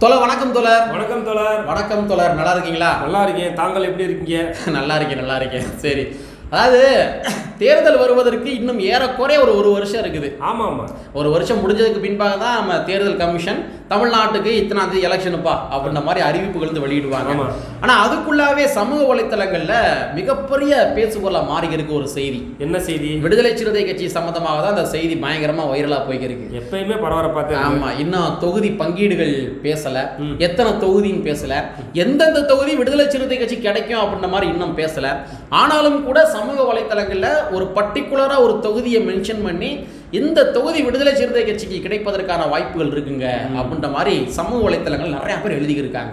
தோழர் வணக்கம் தோழர். வணக்கம் தோழர். வணக்கம் தோழர். நல்லா இருக்கீங்களா? நல்லா இருக்கேன். தாங்கள் எப்படி இருக்கீங்க? நல்லா இருக்கேன் நல்லா இருக்கேன். சரி. அதாவது தேர்தல் வருவதற்கு இன்னும் ஏறக்குறைய ஒரு ஒரு வருஷம் இருக்குது. ஆமா ஆமா ஒரு வருஷம் முடிஞ்சதுக்கு பின்பாக தான் நம்ம தேர்தல் கமிஷன் தமிழ்நாட்டுக்கு இத்தனாம் தேதி எலெக்ஷனுப்பா அப்படின்ற மாதிரி அறிவிப்புகள் வந்து வெளியிடுவாங்க. ஆமா. ஆனா அதுக்குள்ளாவே சமூக வலைத்தளங்கள்ல மிகப்பெரிய பேசுபொருளா மாறி இருக்கு ஒரு செய்தி. என்ன செய்தி? விடுதலை சிறுத்தை கட்சி சம்பந்தமாக தான் அந்த செய்தி பயங்கரமா வைரலா போய்க்கிருக்கு. எப்பயுமே பரபரப்பா தான் இருக்கு. ஆமா இன்னும் தொகுதி பங்கீடுகள் பேசல. எத்தனை தொகுதின்னு பேசல. எந்தெந்த தொகுதி விடுதலை சிறுத்தை கட்சி கிடைக்கும் அப்படின்ற மாதிரி இன்னும் பேசல. ஆனாலும் கூட சமூக வலைத்தளங்கள்ல ஒரு பர்டிகுலரா ஒரு தொகுதியை மென்ஷன் பண்ணி இந்த தொகுதி விடுதலை சிறுத்தை கட்சிக்கு கிடைப்பதற்கான வாய்ப்புகள் இருக்குங்க. அப்படின்ற மாதிரி சமூக வலைத்தளங்கள் நிறைய பேர் எழுதியிருக்காங்க.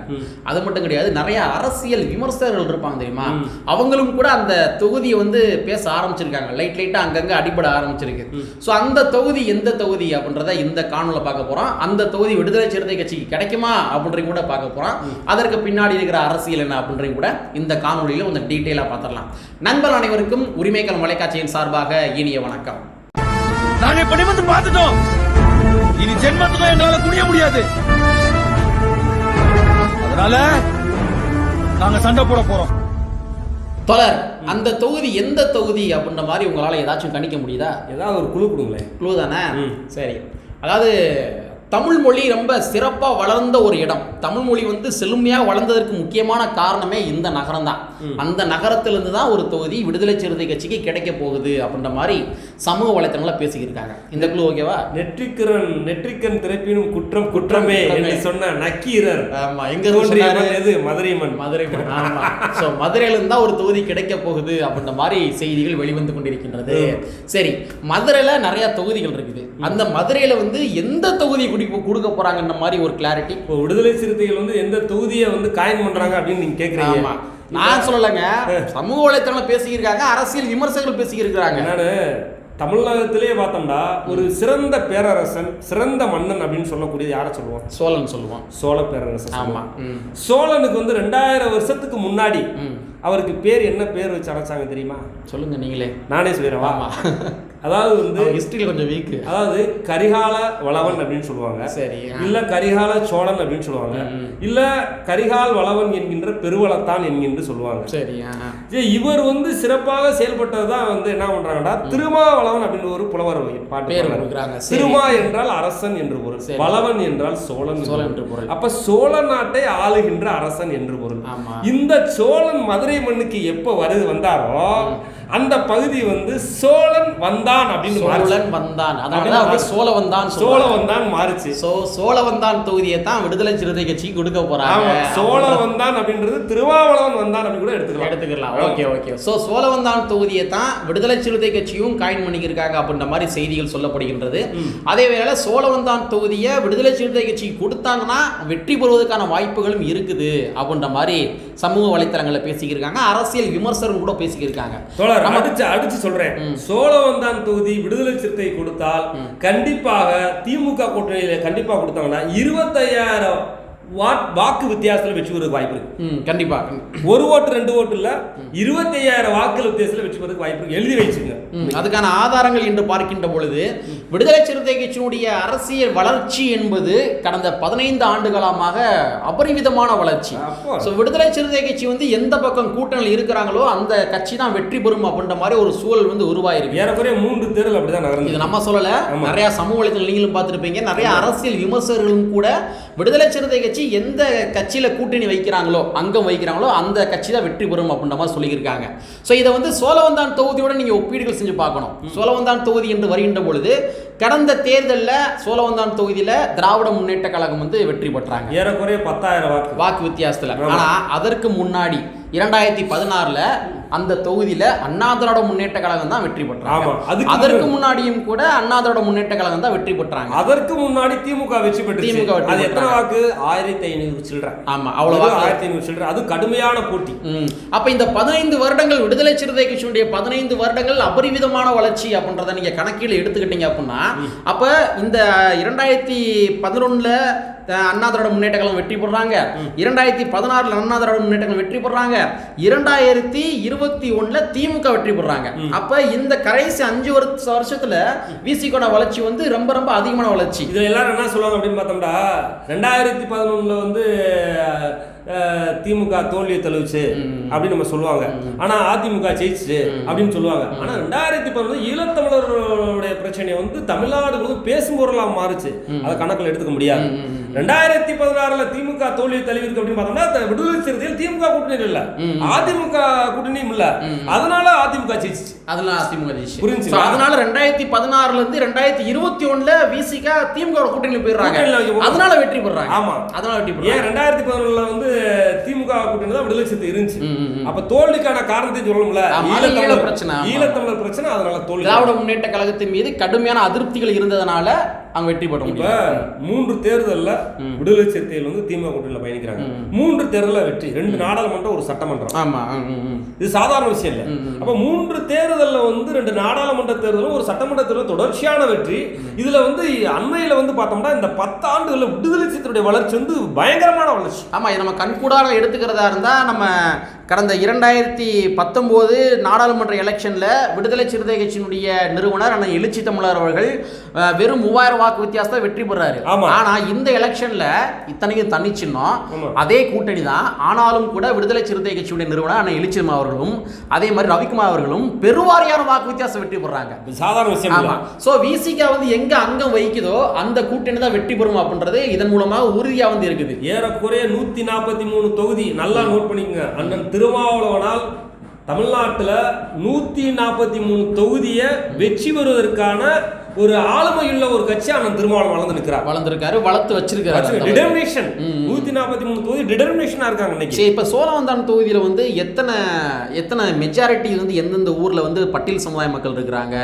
அது மட்டும் கிடையாது நிறைய அரசியல் விமர்சகர்கள் இருப்பாங்க தெரியுமா. அவங்களும் கூட அந்த தொகுதியை வந்து பேச ஆரம்பிச்சிருக்காங்க. லைட் லைட்டா அங்கங்க அடிபட ஆரம்பிச்சிருக்கு. ஸோ அந்த தொகுதி எந்த தொகுதி அப்படின்றத இந்த காணொல பார்க்க போறோம். அந்த தொகுதி விடுதலை சிறுத்தை கட்சிக்கு கிடைக்குமா அப்படின்றையும் கூட பார்க்க போறோம். அதற்கு பின்னாடி இருக்கிற அரசியல் என்ன அப்படின்றையும் கூட இந்த காணொலியில கொஞ்சம் டீட்டெயிலாக பார்த்துடலாம். நண்பர் அனைவருக்கும் உரிமைகள் மலைக்காட்சியின் சார்பாக இனிய வணக்கம். நாங்க இப்ப நிமிர்ந்து பார்த்துட்டோம். இனி ஜென்மத்துக்கும் எங்களால குனிய முடியாது. அதனால நாங்க சண்டை போட போறோம். தொடர் அந்த தொகுதி எந்த தொகுதி அப்படின்ற மாதிரி உங்களால ஏதாச்சும் கணிக்க முடியுதா? ஏதாவது ஒரு குழு கொடுங்களேன். க்ளூ தானே ம். சரி. அதாவது தமிழ் மொழி ரொம்ப சிறப்பாக வளர்ந்த ஒரு இடம். தமிழ் மொழி வந்து செழுமையாக வளர்ந்ததற்கு முக்கியமான காரணமே இந்த நகரம் தான். அந்த நகரத்திலிருந்து தான் ஒரு தொகுதி விடுதலை சிறுத்தை கட்சிக்கு கிடைக்க போகுது அப்படின்ற மாதிரி சமூக வலைத்தளங்களில் பேசிக்கிருக்காங்க. இந்த குழு ஓகேவா நெற்றிக்கரன் நெற்றிக்கண் திறப்பினும் குற்றம் குற்றமே. என்று சொன்ன நக்கீரர். ஆமா எங்க தோன்றிய சொன்னாரு? மண் எது? மதுரை மண் மதுரை மண். ஆமா. ஸோ மதுரையில தான் ஒரு தொகுதி கிடைக்க போகுது அப்படின்ற மாதிரி செய்திகள் வெளிவந்து கொண்டிருக்கின்றது. சரி மதுரையில நிறைய தொகுதிகள் இருக்குது. அந்த மதுரையில வந்து எந்த தொகுதி குடி கொடுக்க போறாங்கன்ற மாதிரி ஒரு கிளாரிட்டி இப்போ விடுதலை சிறுத்தைகள் வந்து எந்த தொகுதியை வந்து காயின் பண்றாங்க அப்படின்னு நீங்க கேக்குறீங்க? ஆமா. நான் சொல்லலைங்க. சமூக வலைத்தளம் பேசியிருக்காங்க அரசியல் விமர்சகர்கள் பேசியிருக்கிறாங்க என்னன்னு தமிழகத்திலே பார்த்தோம்னா ஒரு சிறந்த பேரரசன் சிறந்த மன்னன் அப்படின்னு சொல்லக்கூடியது யாரை சொல்லுவோம்? சோழன் சொல்லுவோம். சோழ பேரரசன் ஆமா. சோழனுக்கு வந்து ரெண்டாயிரம் வருஷத்துக்கு முன்னாடி. அவருக்கு பேர் என்ன பேர் வச்சு அழைச்சாங்க தெரியுமா? சொல்லுங்க நீங்களே. நானே சொல்லிடுறவா ஆமா. அதாவது வந்து ஹிஸ்டரி கொஞ்சம் வீக் அதாவது கரிகால வளவன் அப்படின்னு சொல்லுவாங்க சரி. இல்ல கரிகால சோழன் அப்படின்னு சொல்லுவாங்க. இல்ல கரிகால் வளவன் என்கின்ற பெருவளத்தான் என்கின்ற சொல்லுவாங்க சரி ஆ, ஆ. சரி, இவர் வந்து சிறப்பாக செயல்பட்டது தான் வந்து என்ன பண்றாங்கன்னா திருமாவளவன் அப்படின்னு ஒரு புலவர் பாட்டு. கொடுக்குறாங்க திருமா என்றால் அரசன் என்று பொருள். வளவன் என்றால் சோழன் என்று சோழன். என்று பொருள் அப்ப சோழ நாட்டை ஆளுகின்ற அரசன் என்று பொருள் இந்த சோழன் மதுரை மண்ணுக்கு எப்ப வருது வந்தாரோ அந்த பகுதி வந்து சோழன் வந்தான் அப்படின்னு. சோழன் வந்தான். அதனால அப்படின்னு அப்படி மாறுச்சு. சோழ வந்தான் சோழ வந்தான் மாறுச்சு. சோ சோழவந்தான் தொகுதியை தான் விடுதலை சிறுத்தை கட்சிக்கு கொடுக்க போறாங்க. சோழ வந்தான் அப்படின்றது திருவாவளவன் வந்தான் அப்படின்னு கூட எடுத்துக்கலாம். எடுத்துக்கலாம். Okay okay. ஸோ சோழவந்தான் தொகுதியை தான் விடுதலை சிறுத்தை கட்சியும் காயின் பண்ணிக்கிருக்காங்க அப்படின்ற மாதிரி செய்திகள் சொல்லப்படுகின்றது. அதே வேளை சோழவந்தான் தொகுதியை விடுதலை சிறுத்தை கட்சிக்கு கொடுத்தாங்கன்னா வெற்றி பெறுவதற்கான வாய்ப்புகளும் இருக்குது அப்படின்ற மாதிரி சமூக வலைத்தளங்களில் பேசிக்கிருக்காங்க அரசியல் விமர்சகரும் கூட பேசிக்கிருக்காங்க. தோழர் அடிச்சு அடிச்சு சொல்றேன். சோழவந்தான் தொகுதி விடுதலை சிறுத்தை கொடுத்தால் கண்டிப்பாக திமுக கூட்டணியில கண்டிப்பா கொடுத்தாங்கன்னா இருபத்தையாயிரம் வாட் வாக்கு வித்தியாசத்துல வெற்றி பெறதுக்கு வாய்ப்பு இருக்கு. ம் கண்டிப்பா ஒரு ஓட்டு ரெண்டு ஓட்டு இல்ல இருபத்தையாயிரம் வாக்குகள் வித்தியாசத்துல வெற்றி பெறதுக்கு வாய்ப்பு இருக்கு. எழுதி வச்சுங்க அதுக்கான ஆதாரங்கள் என்று பார்க்கின்ற பொழுது விடுதலை சிறுத்தை கட்சியினுடைய அரசியல் வளர்ச்சி என்பது கடந்த பதினைந்து ஆண்டுகாலமாக அபரிமிதமான வளர்ச்சி. ஸோ விடுதலை சிறுத்தை கட்சி வந்து எந்த பக்கம் கூட்டணியில் இருக்கிறாங்களோ அந்த கட்சி தான் வெற்றி பெறும் அப்படின்ற மாதிரி ஒரு சூழல் வந்து உருவாயிருக்கு. ஏறக்குறைய மூன்று தேர்தல் அப்படிதான் இது நகர்ந்து நம்ம சொல்லல. நிறைய சமூக வலைத்தளம் நீங்களும் பார்த்துருப்பீங்க. நிறைய அரசியல் விமர்சகர்களும் கூட விடுதலை சிறுத்தை கட்சி எந்த கட்சியில கூட்டணி வைக்கிறாங்களோ அங்கம் வைக்கிறாங்களோ அந்த கட்சி தான் வெற்றி பெறும் அப்படின்ற மாதிரி சொல்லியிருக்காங்க. ஸோ இதை வந்து சோழவந்தான் தொகுதியோட நீங்க ஒப்பீடுகள் செஞ்சு பார்க்கணும். சோழவந்தான் தொகுதி என்று வருகின்ற பொழுது கடந்த தேர்தலில் சோழவந்தான் தொகுதியில திராவிட முன்னேற்ற கழகம் வந்து வெற்றி பெற்றாங்க. ஏறக்குறைய பத்தாயிரம் வாக்கு. வாக்கு வித்தியாசத்துல. ஆமா. ஆனா அதற்கு முன்னாடி இரண்டாயிரத்தி பதினாறுல அந்த தொகுதியில அண்ணா திராவிட முன்னேற்ற கழகம் தான் வெற்றி பெற்றாங்க. அதற்கு முன்னாடி- முன்னாடியும் கூட அண்ணா திராவிட முன்னேற்ற கழகம் தான் வெற்றி பெற்றாங்க. அதற்கு முன்னாடி திமுக வெற்றி பெற்று திமுக அது எத்தனை. வாக்கு? ஆயிரத்தி ஐநூறு சில்லற. ஆமா அவ்வளவா ஆயிரத்தி ஐநூறு சில்லற. அது கடுமையான போட்டி. அப்ப இந்த பதினைந்து வருடங்கள் விடுதலை சிறுத்தை கட்சியினுடைய பதினைந்து வருடங்கள் அபரிவிதமான வளர்ச்சி அப்படின்றத நீங்க கணக்கீடு எடுத்துக்கிட்டீங்க அப்படின்னா அப்ப இந்த இரண்டாயிரத்தி பதினொன்னுல அண்ணா திராவிட முன்னேற்ற கழகம் வெற்றி பெறாங்க. இரண்டாயிரத்தி பதினாறுல அண்ணா திராவிட முன்னேற்ற கழகம் வெற்றி பெறாங்க. இரண்டாயிரத்தி இருபத்தி ஒண்ணுல திமுக வெற்றி பெறாங்க. அப்ப இந்த கடைசி அஞ்சு வருஷ வருஷத்துல விசிகோட வளர்ச்சி வந்து ரொம்ப ரொம்ப அதிகமான வளர்ச்சி. இதுல எல்லாரும் என்ன சொல்லுவாங்க அப்படின்னு பார்த்தோம்னா ரெண்டாயிரத்தி பதினொன்னுல வந்து திமுக தோல்வியை தழுவுச்சு அப்படின்னு நம்ம சொல்லுவாங்க. ஆனா அதிமுக ஜெயிச்சுச்சு அப்படின்னு சொல்லுவாங்க. ஆனா ரெண்டாயிரத்தி பதினொன்று ஈழத்தமிழர்களுடைய பிரச்சனை வந்து தமிழ்நாடு பேசும் பொருளா மாறுச்சு அதை கணக்கில் எடுத்துக்க முடியாது. ரெண்டாயிரத்தி பதினாறுல திமுக தோல்வியை தழுவிருக்கு அப்படின்னு பார்த்தோம்னா விடுதலை சிறுத்தையில் திமுக கூட்டணி இல்ல. அதிமுக கூட்டணியும் இல்ல. அதனால அதிமுக ஜெயிச்சுச்சு. அதெல்லாம் அதிமுக ஜெயிச்சு? So, அதனால ரெண்டாயிரத்தி பதினாறுல இருந்து ரெண்டாயிரத்தி இருபத்தி ஒண்ணுல விசிக திமுக கூட்டணியில் போயிடுறாங்க. அதனால வெற்றி பெறாங்க. ஆமா. அதனால வெற்றி ஏன் பெறாங்க ரெண்டாயிரத்தி பதினொன்றுல வந்து திமுக கூட்டணி தான் விடுதலை சிறுத்தை இருந்துச்சு. அப்ப தோல்விக்கான காரணத்தை சொல்லணும்ல? ஈழத்தமிழர் பிரச்சனை. ஈழத்தமிழர் பிரச்சனை அதனால தோல்வி. திராவிட முன்னேற்ற கழகத்தின் மீது கடுமையான அதிருப்திகள் இருந்ததுனால அவங்க வெற்றி பெற முடியும் மூன்று தேர்தல்ல விடுதலை சிறுத்தைகள் வந்து திமுக கூட்டணியில பயணிக்கிறாங்க. மூன்று தேர்தல்ல வெற்றி ரெண்டு நாடாளுமன்றம் ஒரு சட்டமன்றம். ஆமா. இது சாதாரண விஷயம் இல்ல. அப்ப மூன்று தேர்தல்ல வந்து ரெண்டு நாடாளுமன்ற தேர்தலும் ஒரு சட்டமன்ற தேர்தலும் தொடர்ச்சியான வெற்றி. இதுல வந்து அண்மையில வந்து பார்த்தோம்னா இந்த பத்தாண்டுகள்ல விடுதலை சிறுத்தையுடைய வளர்ச்சி வந்து பயங்கரமான வளர்ச்சி. ஆமா இதை நம்ம கண்கூடாக எடுத்துக்கிறதா இருந்தா நம்ம கடந்த இரண்டாயிரத்தி பத்தொம்போது நாடாளுமன்ற எலெக்ஷன்ல விடுதலை சிறுத்தை கட்சியினுடைய நிறுவனர் அண்ணன் எழுச்சி தமிழர் அவர்கள் வெறும் மூவாயிரம் வாக்கு வித்தியாசத்தை வெற்றி பெறாரு. ஆமா. ஆனா இந்த எலெக்ஷன்ல இத்தனைக்கும் தனிச்சின்னோம். அதே கூட்டணி தான் ஆனாலும் கூட விடுதலை சிறுத்தை கட்சியுடைய நிறுவனர் அண்ணன் எழுச்சிமா அவர்களும் அதே மாதிரி ரவிக்குமார் அவர்களும் பெருவாரியான வாக்கு வித்தியாசம் வெற்றி பெறாங்க. சாதாரண விஷயம் இல்ல. ஆமா. சோ விசிகா வந்து எங்க அங்கம் வகிக்குதோ அந்த கூட்டணி தான் வெற்றி பெறும் அப்படின்றது இதன் மூலமாக உறுதியா வந்து இருக்குது. ஏறக்குறைய நூத்தி நாற்பத்தி மூணு தொகுதி நல்லா நோட் பண்ணிக்கங்க. அண்ணன் திருமாவளவனால் தமிழ்நாட்டில் நூத்தி நாற்பத்தி மூணு தொகுதியை வெற்றி பெறுவதற்கான ஒரு ஆளுமையுள்ள ஒரு கட்சி அண்ணன் திருமாவளவன் வளர்ந்து நிற்கிறார். வளர்ந்திருக்காரு வளர்த்து வச்சிருக்காரு டிடர்மினேஷன் நூத்தி நாற்பத்தி மூணு தொகுதி டிடர்மினேஷனா இருக்காங்க இன்னைக்கு. சரி இப்போ சோழவந்தான் தொகுதியில் வந்து எத்தனை எத்தனை மெஜாரிட்டி வந்து எந்தெந்த ஊரில் வந்து பட்டியல் சமுதாய மக்கள் இருக்கிறாங்க?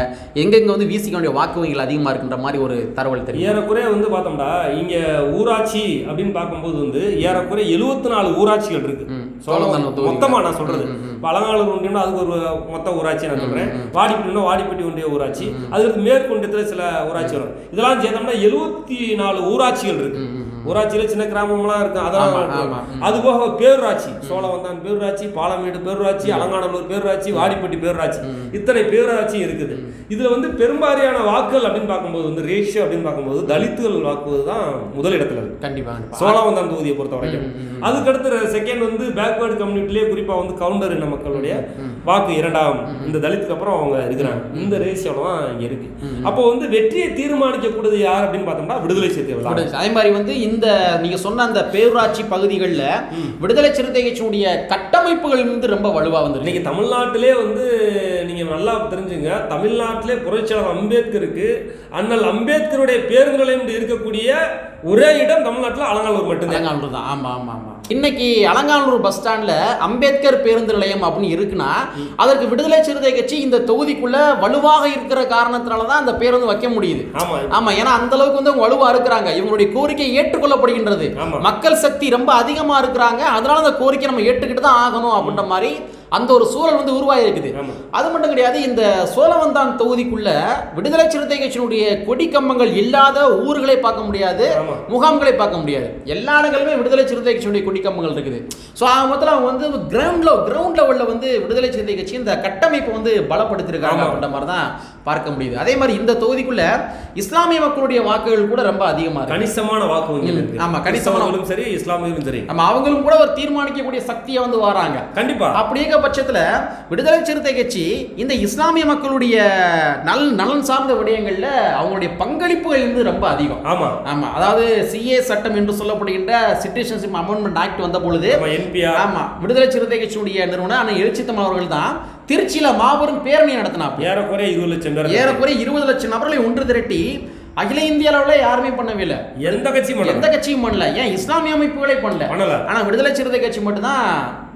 எங்கெங்க வந்து விசிகாவுடைய வாக்கு வங்கிகள் அதிகமாக இருக்குன்ற மாதிரி ஒரு தகவல் தெரியும் ஏறக்குறைய வந்து பார்த்தோம்னா இங்க ஊராட்சி அப்படின்னு பார்க்கும்போது வந்து ஏறக்குறைய எழுபத்தி நாலு ஊராட்சிகள் இருக்கு. மொத்தமா நான் சொல்றது. பழங்காலூர் ஒன்றியம்னா அதுக்கு ஒரு மொத்த ஊராட்சி நான் சொல்றேன். வாடிப்பட்டினா வாடிப்பட்டி ஒன்றிய ஊராட்சி. அதுக்கு மேற்கொண்டத்துல சில ஊராட்சி வரும். இதெல்லாம் சேர்ந்தோம்னா எழுபத்தி நாலு ஊராட்சிகள் இருக்கு. ஊராட்சியில சின்ன கிராமம்லாம் இருக்கு அதெல்லாம். அது போக பேரூராட்சி சோழவந்தான் பேரூராட்சி பாலமேடு பேரூராட்சி அலங்காநல்லூர் பேரூராட்சி வாடிப்பட்டி பேரூராட்சி. இத்தனை பேரூராட்சி இருக்குது. இதுல வந்து பெரும்பாரியான வாக்குகள் அப்படின்னு பார்க்கும்போது வந்து ரேஷியோ அப்படின்னு பார்க்கும்போது தலித்துகள் வாக்குவது தான் முதல் இடத்துல இருக்கு. கண்டிப்பாக சோழவந்தான் தொகுதியை பொறுத்த வரைக்கும் அதுக்கடுத்து செகண்ட் வந்து பேக்வேர்டு கம்யூனிட்டிலே குறிப்பா வந்து கவுண்டர் இன மக்களுடைய வாக்கு இரண்டாம். இந்த தலித்துக்கு அப்புறம் அவங்க இருக்கிறாங்க. இந்த ரேஷியோல தான் இங்க இருக்கு அப்போ வந்து வெற்றியை தீர்மானிக்கக்கூடியது யார் அப்படின்னு பார்த்தோம்னா விடுதலை தான். அதே மாதிரி வந்து இந்த நீங்க சொன்ன அந்த பேரூராட்சி பகுதிகளில் விடுதலை சிறுத்தை கட்சியினுடைய கட்டமைப்புகள் வந்து ரொம்ப வலுவா வந்து இன்னைக்கு தமிழ்நாட்டிலே வந்து நீங்க நல்லா தெரிஞ்சுங்க தமிழ்நாட்டிலே புரட்சியாளர் அம்பேத்கருக்கு அண்ணல் அம்பேத்கருடைய பேருந்து நிலையம் இருக்கக்கூடிய ஒரே இடம் தமிழ்நாட்டில் அலங்காநல்லூர் மட்டும்தான். அலங்காநல்லூர் தான். ஆமா ஆமா ஆமா. இன்னைக்கு அலங்காநல்லூர் பஸ் ஸ்டாண்ட்ல அம்பேத்கர் பேருந்து நிலையம் அப்படின்னு இருக்குன்னா அதற்கு விடுதலை சிறுத்தை கட்சி இந்த தொகுதிக்குள்ள வலுவாக இருக்கிற காரணத்தினால தான் அந்த பேருந்து வைக்க முடியுது. ஆமா. ஏன்னா அந்த அளவுக்கு வந்து வலுவா இருக்கிறாங்க. இவங்களுடைய கோரிக்கை ஏற்றுக்கொள்ளப்படுகின்றது. மக்கள் சக்தி ரொம்ப அதிகமா இருக்கிறாங்க. அதனால அந்த கோரிக்கை நம்ம ஏற்றுக்கிட்டு தான் ஆகணும் அப்படின்ற மாதிரி அந்த ஒரு சூழல் வந்து உருவாகி இருக்குது ஆமா. அது மட்டும் கிடையாது இந்த சோழவந்தான் தொகுதிக்குள்ள விடுதலை சிறுத்தை கட்சியினுடைய கொடி கம்பங்கள் இல்லாத ஊர்களை பார்க்க முடியாது ஆமா. முகாம்களை பார்க்க முடியாது. எல்லா இடங்களுமே விடுதலை சிறுத்தை கட்சியினுடைய கொடி கம்பங்கள் இருக்குது. ஸோ ஆக மொத்தத்தில் அவங்க வந்து கிரவுண்ட்ல கிரவுண்ட் லெவலில் வந்து விடுதலை சிறுத்தை கட்சி இந்த கட்டமைப்பை வந்து பலப்படுத்திருக்காங்க ஆமா. அப்படின்ற மாதிரி தான் பார்க்க முடியுது. அதே மாதிரி இந்த தொகுதிக்குள்ள இஸ்லாமிய மக்களுடைய வாக்குகள் கூட ரொம்ப அதிகமா இருக்கு. கணிசமான வாக்கு இருக்கு ஆமா, கணிசமான- கிறிஸ்தவர்களும் சரி இஸ்லாமியர்களும் சரி. நம்ம அவங்களும் கூட ஒரு தீர்மானிக்கக்கூடிய சக்தியை வந்து வராங்க. கண்டிப்பா. அப்படி இருக்க பட்சத்துல விடுதலை சிறுத்தை கட்சி இந்த இஸ்லாமிய மக்களுடைய நல் நலன் சார்ந்த விடயங்கள்ல அவங்களுடைய பங்களிப்புகள் வந்து ரொம்ப அதிகம். ஆமா. ஆமா. அதாவது சிஏ சட்டம் என்று சொல்லப்படுகின்ற சிட்டிசன்ஷிப் அமெண்ட்மெண்ட் ஆக்ட் வந்த பொழுது நம்ம என்பிஆர். ஆமா. விடுதலை சிறுத்தை கட்சியுடைய நிறுவனர் அண்ணன் எழுச்சித்தம் அவர்கள் தான் திருச்சியில மாபெரும் பேரணி நடத்தினாப்ப ஏறக்குறைய இருபது லட்சம் ஏறக்குறைய இருபது லட்சம் நபர்களை ஒன்று திரட்டி அகில இந்திய அளவில் யாருமே பண்ணவே இல்லை. எந்த கட்சியும் எந்த கட்சியும் பண்ணல. ஏன் இஸ்லாமிய அமைப்புகளே பண்ணல. பண்ணல. ஆனா விடுதலை சிறுத்தை கட்சி மட்டும்தான்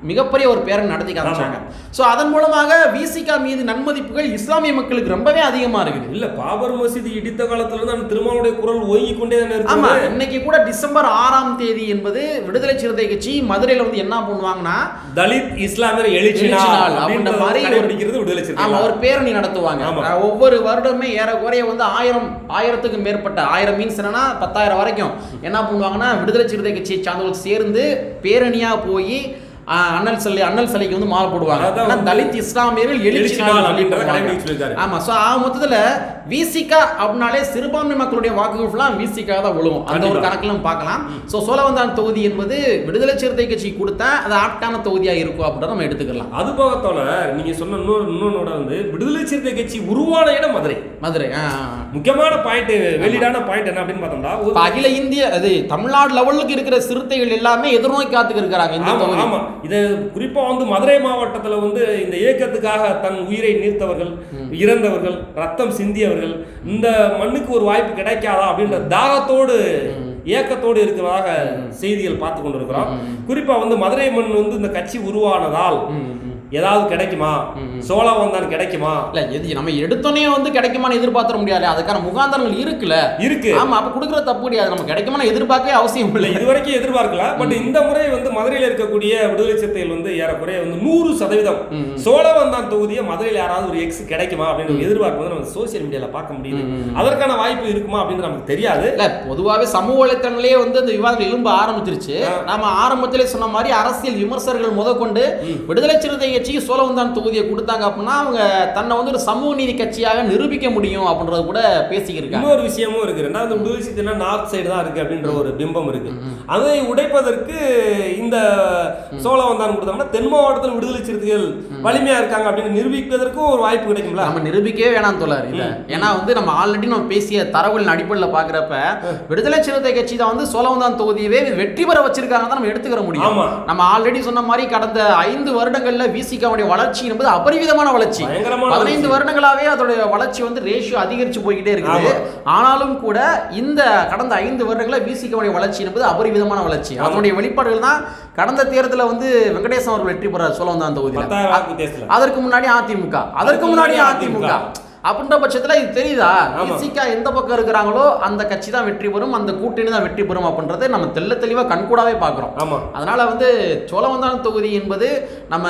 மிகப்பெரிய ஒரு பேரணி நடத்தி காமிச்சாங்க. ஸோ அதன் மூலமாக விசிகா மீது நன்மதிப்புகள் இஸ்லாமிய மக்களுக்கு ரொம்பவே அதிகமா இருக்குது. இல்ல பாபர் மசீதி இடித்த காலத்துல இருந்து அந்த திருமாவுடைய குரல் ஓங்கி கொண்டே தானே ஆமா இன்னைக்கு கூட டிசம்பர் ஆறாம் தேதி என்பது விடுதலை சிறுத்தை கட்சி மதுரையில வந்து என்ன பண்ணுவாங்கன்னா தலித் இஸ்லாமியர் எழுச்சி நாள் அப்படின்ற மாதிரி விடுதலை ஆமா சிறுத்தைகள் ஒரு பேரணி நடத்துவாங்க. ஆமா. ஒவ்வொரு வருடமே ஏறக்குறைய வந்து ஆயிரம் ஆயிரத்துக்கு மேற்பட்ட ஆயிரம் மீன்ஸ் என்னன்னா பத்தாயிரம் வரைக்கும். என்ன பண்ணுவாங்கன்னா விடுதலை சிறுத்தை கட்சியை சார்ந்தவர்கள் சேர்ந்து பேரணியா போய் அண்ணல் சிலை அண்ணல் சிலைக்கு வந்து மாலை போடுவாங்க. தலித் இஸ்லாமியர்கள் எழுச்சி அப்படின்னு. ஆமா சோ ஆக மொத்தத்துல விசிகா அப்படின்னாலே சிறுபான்மை மக்களுடைய வாக்குகள் ஃபுல்லாக விசிகா தான் விழுவும் அந்த ஒரு. கணக்கிலும் பார்க்கலாம். ஸோ சோழவந்தான் தொகுதி என்பது விடுதலை சிறுத்தை கட்சி கொடுத்தா அது ஆப்டான தொகுதியா இருக்கும் அப்படின்றத நம்ம எடுத்துக்கலாம். அது போக தோழர் நீங்க சொன்ன இன்னொரு இன்னொன்னோட வந்து விடுதலை சிறுத்தை கட்சி உருவான இடம் மதுரை. மதுரை. முக்கியமான பாயிண்ட் வெளியிடான பாயிண்ட் என்ன அப்படின்னு பார்த்தோம்னா அகில இந்திய அது தமிழ்நாடு லெவலுக்கு இருக்கிற சிறுத்தைகள் எல்லாமே எதிர்நோக்கி காத்துக்கு இருக்கிறாங்க இந்த தொகுதி. ஆமா. இது குறிப்பா வந்து மதுரை மாவட்டத்துல வந்து இந்த இயக்கத்துக்காக தன் உயிரை நீர்த்தவர்கள் இறந்தவர்கள் ரத்தம் சிந்தியவர்கள் இந்த மண்ணுக்கு ஒரு வாய்ப்பு கிடைக்காதா அப்படின்ற தாகத்தோடு ஏக்கத்தோடு இருக்கிறதாக செய்திகள் பார்த்து கொண்டிருக்கிறோம். குறிப்பா வந்து மதுரை மண் வந்து இந்த கட்சி உருவானதால். ஏதாவது கிடைக்குமா? சோழா வந்தான் கிடைக்குமா? இல்ல எது நம்ம எடுத்தோன்னே வந்து கிடைக்குமான்னு எதிர்பார்த்துட முடியாது. அதுக்கான முகாந்தரங்கள் இருக்குல்ல? இருக்கு. ஆமா அப்ப கொடுக்குற தப்பு கிடையாது. நம்ம கிடைக்குமான்னு எதிர்பார்க்கவே அவசியம் இல்ல இதுவரைக்கும் எதிர்பார்க்கல. பட் இந்த முறை வந்து மதுரையில் இருக்கக்கூடிய விடுதலை சிறுத்தைகள் வந்து ஏறக்குறைய வந்து நூறு சதவீதம். ம். சோழவந்தான் தொகுதியை மதுரையில் யாராவது ஒரு எக்ஸ் கிடைக்குமா அப்படின்னு எதிர்பார்ப்பு வந்து நம்ம சோசியல் மீடியால பார்க்க முடியுது. அதற்கான வாய்ப்பு இருக்குமா அப்படின்னு நமக்கு தெரியாது. இல்ல பொதுவாகவே சமூக வலைத்தளங்களே வந்து இந்த விவாதங்கள் எழும்ப ஆரம்பிச்சிருச்சு. நாம ஆரம்பத்திலே சொன்ன மாதிரி அரசியல் விமர்சகர்கள் முதற்கொண்டு விடுதலை சிறுத்தை கட்சிக்கு சோழவந்தான் தொகுதியை கொடுத்தாங்க அப்படின்னா அவங்க தன்னை வந்து ஒரு சமூக நீதி கட்சியாக நிரூபிக்க முடியும் அப்படின்றது கூட பேசிக்கிருக்காங்க. இன்னொரு விஷயமும் இருக்கு. ரெண்டாவது விடுதலை சிறுத்தைனா நார்த் சைடு தான் இருக்கு அப்படின்ற ஒரு பிம்பம் இருக்கு. அதை உடைப்பதற்கு இந்த சோழவந்தான் கொடுத்தோம்னா தென் மாவட்டத்தில் விடுதலை சிறுத்தைகள் வலிமையா இருக்காங்க அப்படின்னு நிரூபிப்பதற்கும் ஒரு வாய்ப்பு கிடைக்கும்ல? நம்ம நிரூபிக்கவே வேணாம் தோழர் ஏன்னா வந்து நம்ம ஆல்ரெடி நம்ம பேசிய தரவுகளின் அடிப்படையில் பார்க்குறப்ப விடுதலை சிறுத்தை கட்சி தான் வந்து சோழவந்தான் தொகுதியவே வெற்றி பெற வச்சிருக்காங்க தான் நம்ம எடுத்துக்கிற முடியும். நம்ம ஆல்ரெடி சொன்ன மாதிரி கடந்த ஐந்து வருடங்கள்ல விசிகாவுடைய வளர்ச்சி என்பது அபரிவிதமான வளர்ச்சி. பதினைந்து வளர்ச்சி. வருடங்களாவே அதோடைய வளர்ச்சி வந்து ரேஷியோ அதிகரிச்சு போய்கிட்டே இருக்குது. ஆனாலும் கூட இந்த கடந்த ஐந்து வருடங்கள விசிகாவுடைய வளர்ச்சி என்பது அபரிவிதமான வளர்ச்சி. அதனுடைய வெளிப்பாடுகள் தான் கடந்த தேர்தலில் வந்து வெங்கடேசன் அவர்கள் வெற்றி பெற சோழவந்தான் தொகுதியில். பத்தாயிரம் வாக்கு வித்தியாசத்துல அதற்கு முன்னாடி அதிமுக. அதற்கு முன்னாடி அதிமுக. அப்படின்ற பட்சத்துல இது தெரியுதா. விசிகா எந்த பக்கம் இருக்கிறாங்களோ அந்த கட்சி தான் வெற்றி பெறும் அந்த கூட்டணி தான் வெற்றி பெறும் அப்படின்றத நம்ம தெள்ள தெளிவா கண்கூடாவே பார்க்குறோம். ஆமா. அதனால வந்து சோழவந்தான் தொகுதி என்பது நம்ம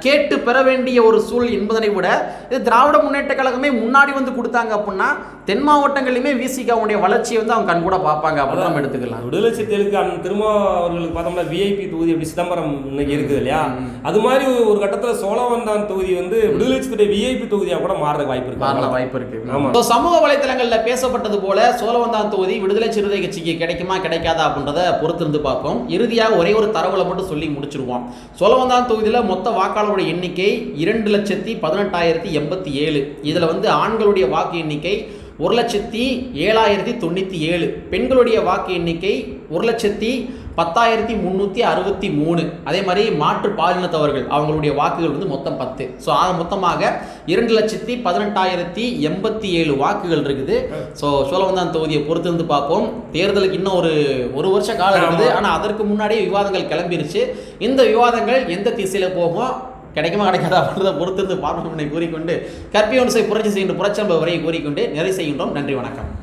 கேட்டு பெற வேண்டிய ஒரு சூழல் என்பதனை விட இது திராவிட முன்னேற்ற கழகமே முன்னாடி வந்து கொடுத்தாங்க அப்படின்னா தென் மாவட்டங்களிலுமே விசிகாவுடைய வளர்ச்சியை வந்து அவங்க கண்கூட பார்ப்பாங்க. அப்படின்னு நம்ம எடுத்துக்கலாம். விடுதலை சிறுத்தைகளுக்கு அந்த திருமா அவர்களுக்கு பார்த்தோம்னா விஐபி தொகுதி அப்படி சிதம்பரம் இன்னைக்கு இருக்குது இல்லையா? அது மாதிரி ஒரு கட்டத்துல சோழவந்தான் தொகுதி வந்து விடுதலை சிறுத்தை விஐபி தொகுதியா கூட மாறுறதுக்கு வாய்ப்பு இருக்கு. மாறல வாய்ப்பு இருக்கு. ஆமா. So, சமூக வலைத்தளங்கள்ல பேசப்பட்டது போல சோழவந்தான் தொகுதி விடுதலை சிறுத்தை கட்சிக்கு கிடைக்குமா கிடைக்காதா அப்படின்றத பொறுத்திருந்து பார்ப்போம். இறுதியாக ஒரே ஒரு தரவுகளை மட்டும் சொல்லி முடிச்சிருவோம். சோழவந்தான் தொகுதியில மொத்த வாக்காளருடைய எண்ணிக்கை இரண்டு லட்சத்தி பதினெட்டாயிரத்தி எண்பத்தி ஏழு. இதுல வந்து ஆண்களுடைய வாக்கு எண்ணிக்கை ஒரு லட்சத்தி ஏழாயிரத்தி தொண்ணூற்றி ஏழு. பெண்களுடைய வாக்கு எண்ணிக்கை ஒரு லட்சத்தி பத்தாயிரத்தி முந்நூற்றி அறுபத்தி மூணு. அதே மாதிரி மாற்று பாலினத்தவர்கள் அவங்களுடைய வாக்குகள் வந்து மொத்தம் பத்து. ஸோ ஆக மொத்தமாக இரண்டு லட்சத்தி பதினெட்டாயிரத்தி எண்பத்தி ஏழு வாக்குகள் இருக்குது. ஸோ சோழவந்தான் தொகுதியை பொறுத்திருந்து பார்ப்போம். தேர்தலுக்கு இன்னும் ஒரு ஒரு வருஷ காலம் இருக்குது. ஆனால் அதற்கு முன்னாடியே விவாதங்கள் கிளம்பிருச்சு. இந்த விவாதங்கள் எந்த திசையில் போகும்? கிடைக்குமா கிடைக்காதா அப்படின்றத பொறுத்திருந்து பார்ப்போம் கூறிக்கொண்டு கற்பியோன்சை புரட்சி செய்கின்ற புரட்சம்பு கூறிக்கொண்டு நிறை செய்கின்றோம். நன்றி வணக்கம்.